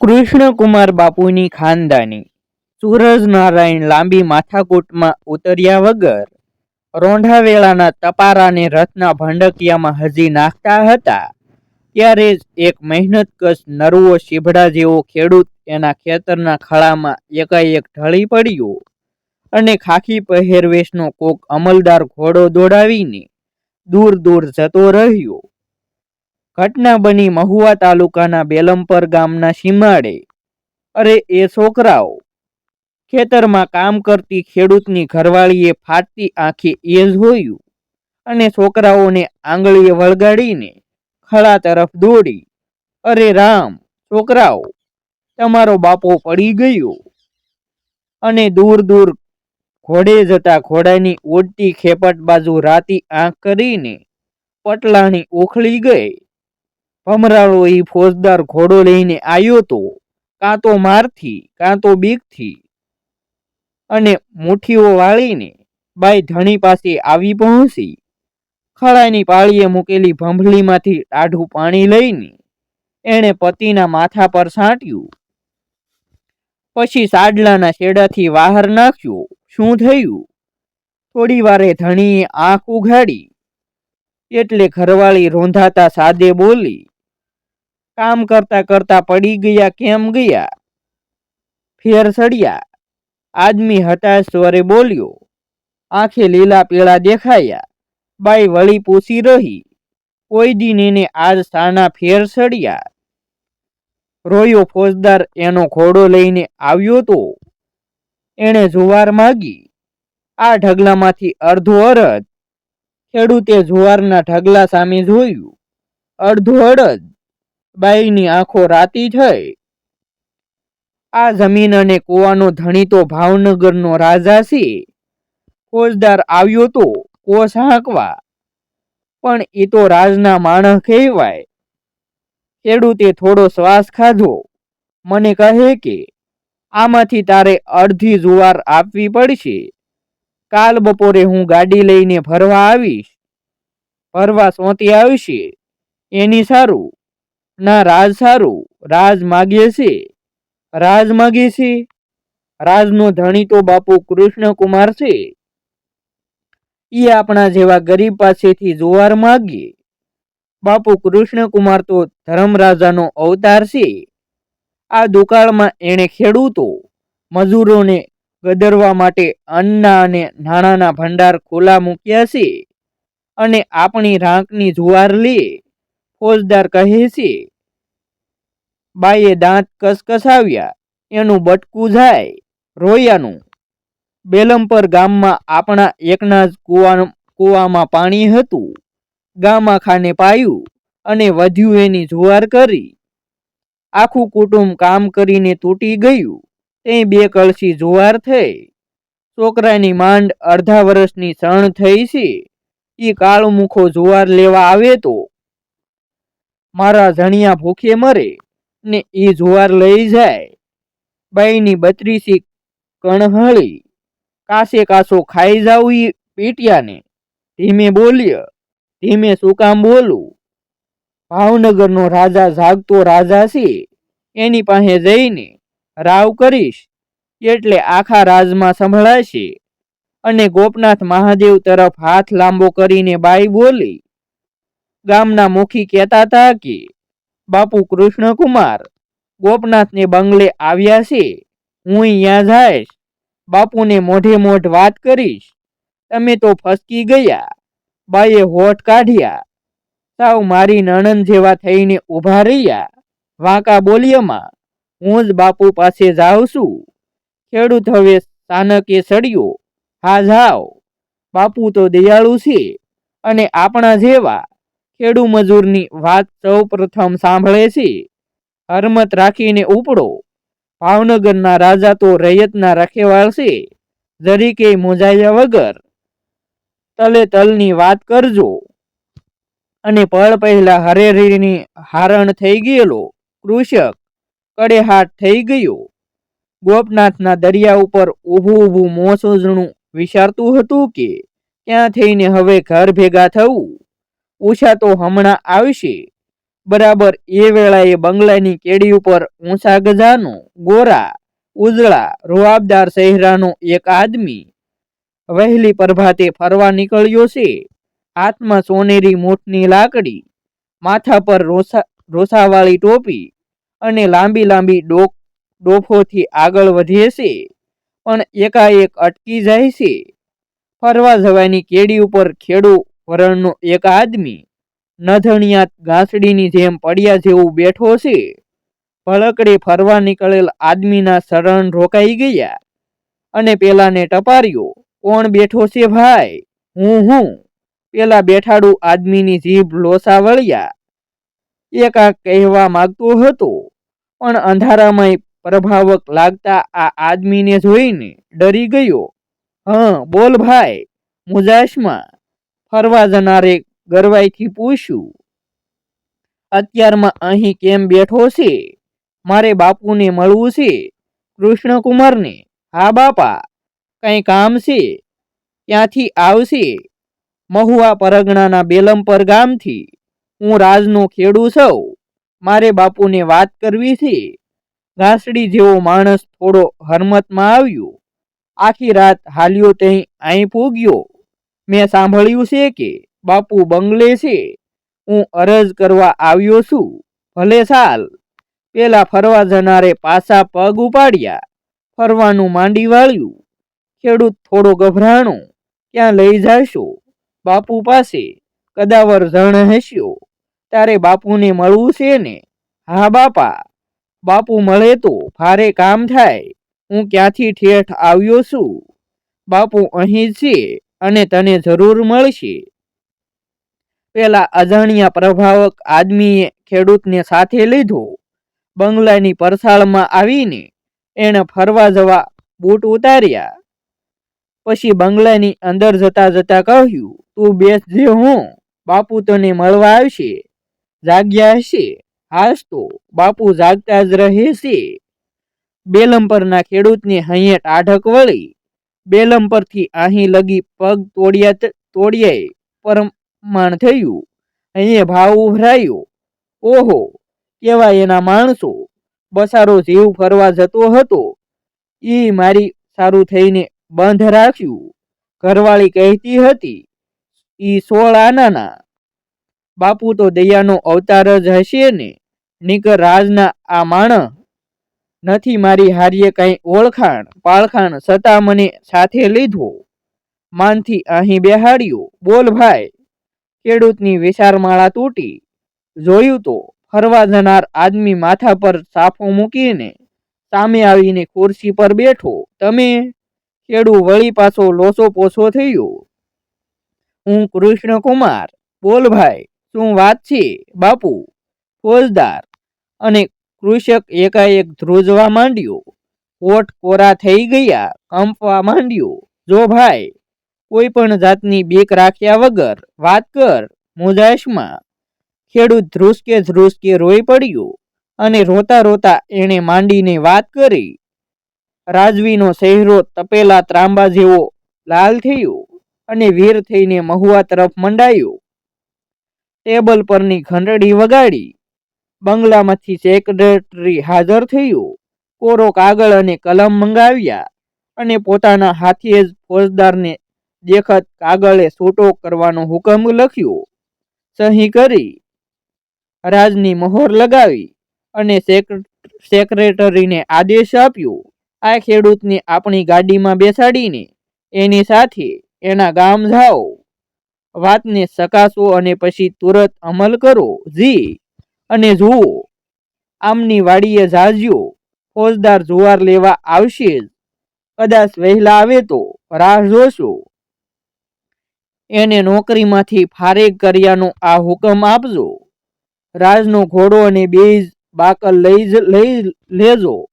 કૃષ્ણકુમાર બાપુની ખાનદાની સૂરજનારાયણ લાંબી માથાકૂટમાં ઉતર્યા વગર રોંઢાવેળાના તપારાને રથના ભંડકિયામાં હજી નાખતા હતા. ત્યારે જ એક મહેનતકશ નરવો શીભડા જેવો ખેડૂત એના ખેતરના ખળામાં એકાએક ઢળી પડ્યો અને ખાખી પહેરવેશનો કોક અમલદાર ઘોડો દોડાવીને દૂર દૂર જતો રહ્યો. ઘટના બની મહુવા તાલુકાના બેલમપર ગામના સીમાડે. અરે એ છોકરાઓ, ખેતરમાં કામ કરતી ખેડૂતની ઘરવાળીએ ફાટતી આંખે એ જોયું અને છોકરાઓને આંગળીએ વળગાડીને ખળા તરફ દોડી. અરે રામ, છોકરાઓ, તમારો બાપો પડી ગયો. અને દૂર દૂર ઘોડે જતા ઘોડાની ઓડતી ખેપટ બાજુ રાતી આંખ કરીને પટલાણી ઓખળી ગઈ. ભમરાળો એ ફોજદાર ઘોડો લઈને આવ્યો તો કાં તો મારથી, કાં તો બીકથી. અને મુઠ્ઠીઓ વાળીને બાઈ ધણી પાસે આવી પહોંચી. ખળાની પાળીએ મૂકેલી ભંભલીમાંથી ટાઢું પાણી લઈને એણે પતિના માથા પર છાંટ્યું. પછી સાડલાના શેડાથી બહાર નાખ્યો. શું થયું? થોડી વારે ધણીએ આંખ ઉઘાડી. એટલે ઘરવાળી રોંધાતા સાદે બોલી કામ કરતા કરતા પડી ગયા, કેમ ગયા? ફેર સડ્યા. આદમી હતાશ સ્વરે બોલ્યો, આંખે લીલા પીળા દેખાયા. બાઈ વળી પૂછી રહી, કોઈ દિન એને આજ સાના ફેર સડ્યા. રોયો ફોજદાર એનો ઘોડો લઈને આવ્યો તો, એણે જુવાર માગી. આ ઢગલામાંથી અડધો અડધ ખેડૂતે જુવારના ઢગલા સામે જોયું, અડધો અડધ બાઈની આંખો રાતી થઈ આ જમીન અને કૂવાનો ધણી તો ભાવનગરનો રાજા છે. ફોજદાર આવ્યો તો કોસ હાંકવા. પણ એ તો રાજના માણસ કહેવાય. ખેડૂતે થોડો શ્વાસ ખાધો. મને કહે કે, આમાંથી તારે અડધી જુવાર આપવી પડશે. કાલ બપોરે હું ગાડી લઈને ભરવા આવીશ. ભરવા સોંતી આવશે. એની સારું. ના, રાજ સારું. રાજ માગે છે રાજ માગીએ છીએ? રાજનો ધણી તો બાપુ કૃષ્ણકુમાર છે. એ આપણા જેવા ગરીબ પાસેથી જુવાર માગીએ. બાપુ કૃષ્ણકુમાર તો ધર્મરાજાનો અવતાર છે. આ દુકાળમાં એણે ખેડૂતો મજૂરોને ગદરવા માટે અન્નના અને નાણાંના ભંડાર ખુલ્લા મૂક્યા છે. અને આપણી રાંકની જુવાર લે. ફોજદાર કહે છે, બાઈએ દાંત કસકસાવ્યા, એનું બટકું જાય, રોયાનું. બેલમપર ગામમાં આપણા એકના જ કુવા કૂવામાં પાણી હતું. ગામા ખાને પાયું અને વધ્યું એની જુવાર કરી. આખું કુટુંબ કામ કરીને તૂટી ગયું. તે બે કળશી જુવાર થઈ. છોકરાની માંડ અડધા વર્ષની સણ થઈ છે. એ કાળો મુખો જુવાર લેવા આવે તો મારા ધણિયા ભૂખે મરે ને એ જુવાર લઈ જાય. બાઈની બત્રીસી કણહળી, કાસે કાસો ખાઈ જાવ ઈ પીટ્યાને. ધીમે બોલ્ય, ધીમે શું કામ બોલું? ભાવનગરનો રાજા જાગતો રાજા છે, એની પાસે જઈને રાવ કરીશ, એટલે આખા રાજમાં સંભળાશે. અને ગોપનાથ મહાદેવ તરફ હાથ લાંબો કરીને બાઈ બોલી ગામના મુખી કહેતા હતા કે, બાપુ કૃષ્ણકુમાર, ગોપનાથને બંગલે આવ્યા છે. હું અહીંયા જઈશ. બાપુને મોઢે મોઢ વાત કરીશ. તમે તો ફસકી ગયા. બાઈએ હોઠ કાઢ્યા. સાવ મારી નણંદ જેવા થઈને ઊભા રહ્યા. વાંકા બોલ્યમાં હું જ બાપુ પાસે જાઉં છું. ખેડૂત હવે સ્થાનકે સડ્યો. હા, જાઓ. બાપુ તો દયાળુ છે. અને આપણા જેવા ખેડૂ મજૂરની વાત સૌ પ્રથમ સાંભળે છે. હરમત રાખીને ઉપડો. ભાવનગરના રાજા તો રૈયતના રખેવાળ છે. જરીકે મોજાયા વગર તલે તલની વાત કરજો. અને પળ પહેલા હરેરીની હારણ થઈ ગયેલો કૃષક કડેહાટ થઈ ગયો. ગોપનાથના દરિયા ઉપર ઊભું ઊભું મોસોજણું વિચારતું હતું કે, ક્યાં થઈને હવે ઘર ભેગા થવું? ઉષા તો હમણાં આવશે. બરાબર એ વેળાએ બંગલાની કેડી ઉપર ઊંચા ગજાનો, ગોરા, ઉજળા, રૂઆબદાર ચહેરાનો એક આદમી વહેલી પ્રભાતે ફરવા નીકળ્યો છે. હાથમાં સોનેરી મોઠની લાકડી, માથા પર રોસા, રોસાવાળી ટોપી અને લાંબી લાંબી ડોક, ડોફોથી આગળ વધે છે. પણ એકાએક અટકી જાય છે. ફરવા જવાની કેડી ઉપર ખેડૂ વરણનો એક આદમી નધણિયાત ગાંસડીની જેમ પડ્યા જેવું બેઠો છે. ભળકડે ફરવા નીકળેલ આદમીના શરણ રોકાઈ ગયા અને પેલાને ટપાર્યો, કોણ બેઠો છે ભાઈ? હું હું. પેલા બેઠાડું આદમીની જીભ લોસા વળ્યા એ કાંક કહેવા માગતો હતો, પણ અંધારામય પ્રભાવક લાગતા આ આદમીને જોઈને ડરી ગયો. હં, બોલ ભાઈ, મુજાશમાં ફરવા જનારે ગરવાઈથી પૂછ્યું, અત્યારમાં અહીં કેમ બેઠો છે? મારે બાપુને મળવું છે, કૃષ્ણકુમારને? હા બાપા, કંઈ કામ છે? ત્યાંથી આવશે? મહુવા પરગણાના બેલમપર ગામથી. હું રાજનો ખેડૂ સૌ. મારે બાપુને વાત કરવી છે. ઘાસડી જેવો માણસ થોડો હરમતમાં આવ્યો. આખી રાત હાલ્યો ત્યાં અહીં પૂગ્યો મેં સાંભળ્યું છે કે બાપુ બંગલે છે. હું અરજ કરવા આવ્યો છું. ભલે સાલ. પેલા ફરવા જનારે પાછા પગ ઉપાડ્યા. ફરવાનું માંડી વાળ્યું. ખેડૂત થોડો ગભરાણો. ક્યાં લઈ જાશો? બાપુ પાસે. કદાવર જણ હસ્યો. તારે બાપુને મળવું છે ને? હા બાપા. બાપુ મળે તો ભારે કામ થાય. હું ક્યાંથી ઠેઠ આવ્યો છું? બાપુ અહીં છે. અને તને જરૂર મળશે. પેલા અજાણ્યા પ્રભાવક આદમીએ ખેડૂતને સાથે લીધો. બંગલાની પરસાળમાં આવીને એણે ફરવા જવા બૂટ ઉતાર્યા. પછી બંગલાની અંદર જતા જતા કહ્યું, તું બેસ જે હું, બાપુ તને મળવા આવશે. જાગ્યા હશે હાસ તો, બાપુ જાગતા જ રહે છે બેલમ પરના ખેડૂતને હૈયે ટાઢક વળી બેલમ પરથી અહીં લગી પગ તોડ્યા તોડ્યાએ પરમાણ થયું. અહીંયા ભાવ ઉભરાયો. ઓહો કેવા એના માણસો. બસારો જીવ ફરવા જતો હતો. એ મારી સારું થઈને બંધ રાખ્યું. ઘરવાળી કહેતી હતી, ઈ સોળ આનાના. બાપુ તો દયાનો અવતાર જ હશે ને? નીકર રાજના આ માણસ નથી મારી હાર્ય કઈ ઓળખાણ પાળખાણ છતાં મને સાથે લીધો. માનથી અહીં બેહાડ્યો, બોલ ભાઈ. ખેડૂતની વિશારમાળા તૂટી. જોયું તો ફરવા જનાર આદમી માથા પર સાફો મૂકીને સામે આવીને ખુરશી પર બેઠો. તમે? ખેડુ વળી પાછો લોસો પોસો થયો. હું કૃષ્ણકુમાર. બોલ ભાઈ, શું વાત છે? બાપુ, ફોજદાર. અને કૃષક એકાએક ધ્રુજવા માંડ્યો. કોટ કોરા થઈ ગયા, કંપવા માંડ્યો. જો ભાઈ કોઈ પણ જાતની બીક રાખ્યા વગર વાત કર મુજાશમાં ખેડૂત ધ્રુસકે ધ્રુસકે રોઈ પડ્યો અને રોતા રોતા એણે માંડીને વાત કરી. રાજવીનો ચહેરો તપેલા ત્રાંબા જેવો લાલ થયો અને વીર થઈને મહુવા તરફ મંડાયો. ટેબલ પરની ઘંટડી વગાડી. બંગલામાંથી સેક્રેટરી હાજર થયો. કોરો કાગળ અને કલમ મંગાવ્યા અને પોતાના હાથે જ ફોજદારને દેખત કાગળે છૂટો કરવાનો હુકમ લખ્યો. સહી કરી. રાજની મહોર લગાવી અને સેક્રેટરીને આદેશ આપ્યો. આ ખેડૂતને આપણી ગાડીમાં બેસાડીને એની સાથે એના ગામ જાઓ. વાતને ચકાસો અને પછી તુરત અમલ કરો. જી. અને જુઓ, આમની વાડીએ જાજ્યો ફોજદાર જુવાર લેવા આવશે કદાચ વહેલા આવે તો રાહ જોશો. એને નોકરીમાંથી ફારેક કર્યાનો આ હુકમ આપજો. રાજનો ઘોડો અને બેજ બાકલ લઈ જ, લઈ લેજો.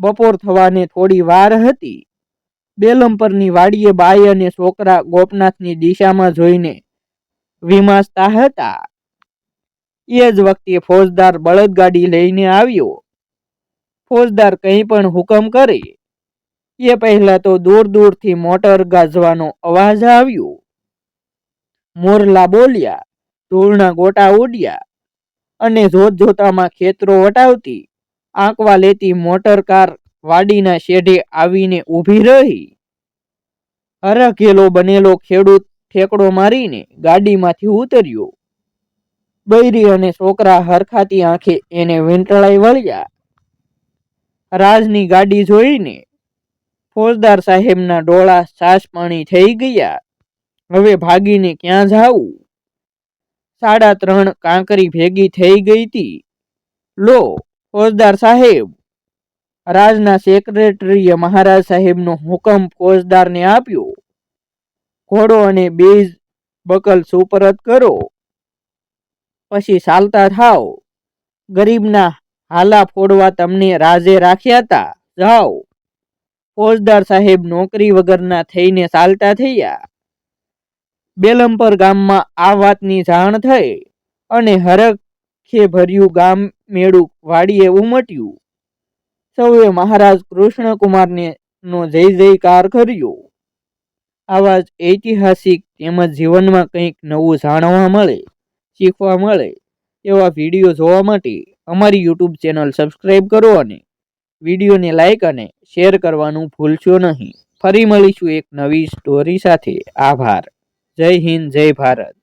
બપોર થવાને થોડી વાર હતી. બેલમપરની વાડીએ બાઈ અને છોકરા ગોપનાથની દિશામાં જોઈને વિમાસતા હતા. એ જ વખતે ફોજદાર બળદગાડી લઈને આવ્યો. ફોજદાર કંઈ પણ હુકમ કરે, એ પહેલા તો દૂર દૂરથી મોટર ગાજવાનો અવાજ આવ્યો. મોરલા બોલ્યા, ધૂળના ગોટા ઉડ્યા અને જોત જોતામાં ખેતરો વટાવતી, આંકવા લેતી મોટર કાર વાડીના શેઢે આવીને ઊભી રહી. હરખેલો બનેલો ખેડૂત ઠેકડો મારીને ગાડીમાંથી ઉતર્યો. બૈરી અને છોકરા હરખાતી આંખે એને વીંટળાઈ વળ્યા. રાજની ગાડી જોઈને ફોજદાર સાહેબના ડોળા સાસ પાણી થઈ ગયા. હવે ભાગીને ક્યાં જાવું? સાડા ત્રણ કાંકરી ભેગી થઈ ગઈ તી. લો, ફોજદાર સાહેબ. રાજના સેક્રેટરીએ મહારાજ સાહેબનો હુકમ ફોજદારને આપ્યો. ઘોડો અને બેઝ બકલ સુપરત કરો. પછી ચાલતા થાવ. ગરીબના હાલા ફોડવા તમને રાજે રાખ્યા હતા જાઓ. ફોજદાર સાહેબ નોકરી વગરના થઈને ચાલતા થયા. બેલમપર ગામમાં આ વાતની જાણ થઈ અને હરખે ભર્યું ગામ મેળું વાડીએ ઉમટ્યું. સૌએ મહારાજ કૃષ્ણકુમારને નો જય જયકાર કર્યો. આવા જ ઐતિહાસિક તેમજ જીવનમાં કંઈક નવું જાણવા મળે. શીખવા મળે એવા વીડિયો જોવા માટે અમારી યુટ્યુબ ચેનલ સબસ્ક્રાઈબ કરો અને વિડીયોને લાઈક અને શેર કરવાનું ભૂલશો નહીં. ફરી મળીશું એક નવી સ્ટોરી સાથે. આભાર. જય હિન્દ, જય ભારત.